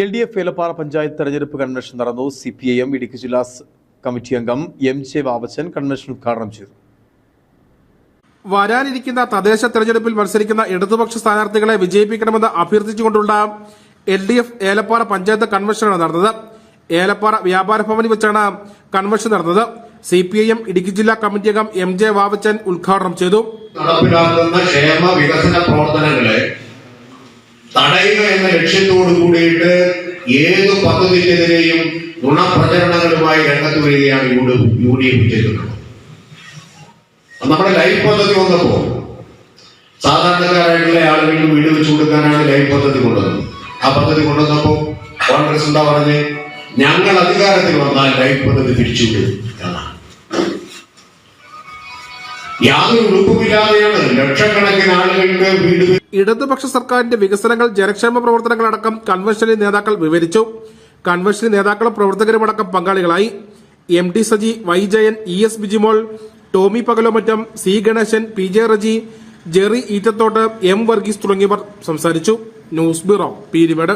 L D F Elappara panchayat തെരഞ്ഞെടുപ്പ് convention നടന്നു. C P I M Idukki ജില്ലാ committee അംഗം എം ജെ വാവച്ചൻ കൺവെൻഷൻ ഉദ്ഘാടനം ചെയ്തു. വരാനിരിക്കുന്ന തദ്ദേശ തെരഞ്ഞെടുപ്പിൽ മത്സരിക്കുന്ന ഇടതുപക്ഷ സ്ഥാനാർത്ഥികളെ വിജയിപ്പിക്കണമെന്ന് അഭ്യർത്ഥിച്ചുകൊണ്ടുള്ള L D F Elappara panchayat കൺവെൻഷനാണ് നടന്നത്. ഏലപ്പാറ വ്യാപാര ഭവനിൽ വെച്ചാണ് കൺവെൻഷൻ നടന്നത്. C P I M Idukki ജില്ലാ കമ്മിറ്റി അംഗം എം ജെ വാവച്ചൻ ഉദ്ഘാടനം ചെയ്തു. നടപ്പിലാക്കുന്ന ക്ഷേമ വികസന തടയുക എന്ന ലക്ഷ്യത്തോടു കൂടിയിട്ട് ഏത് പദ്ധതിക്കെതിരെയും ഗുണപ്രചരണങ്ങളുമായി രംഗത്ത് വരികയാണ് യു യു ഡി എഫ് ചെയ്തിട്ടുള്ളത് നമ്മുടെ ലൈഫ് പദ്ധതി വന്നപ്പോൾ സാധാരണക്കാരായിട്ടുള്ള ആളുകൾക്ക് വീട് വെച്ചു കൊടുക്കാനാണ് ലൈഫ് പദ്ധതി കൊണ്ടുവന്നത്. ആ പദ്ധതി കൊണ്ടുവന്നപ്പോ കോൺഗ്രസ് എന്താ പറഞ്ഞ്? ഞങ്ങൾ അധികാരത്തിൽ വന്നാൽ ലൈഫ് പദ്ധതി പിരിച്ചുവിടും എന്നാണ്. യാതൊരു ഉടുപ്പുമില്ലാതെയാണ് ലക്ഷക്കണക്കിന് ആളുകൾക്ക് വീട് ഇടതുപക്ഷ സർക്കാരിന്റെ വികസനങ്ങൾ ജനക്ഷേമ പ്രവർത്തനങ്ങളടക്കം കൺവെൻഷനിൽ നേതാക്കൾ വിവരിച്ചു. കൺവെൻഷനിൽ നേതാക്കളും പ്രവർത്തകരുമടക്കം പങ്കാളികളായി. M T Saji Y Jayan E S Bijimol Tomy Pakalomattam C Ganesan P J Reji Jerry Eettathottu M Varghese തുടങ്ങിയവർ സംസാരിച്ചു. News bureau Peermade.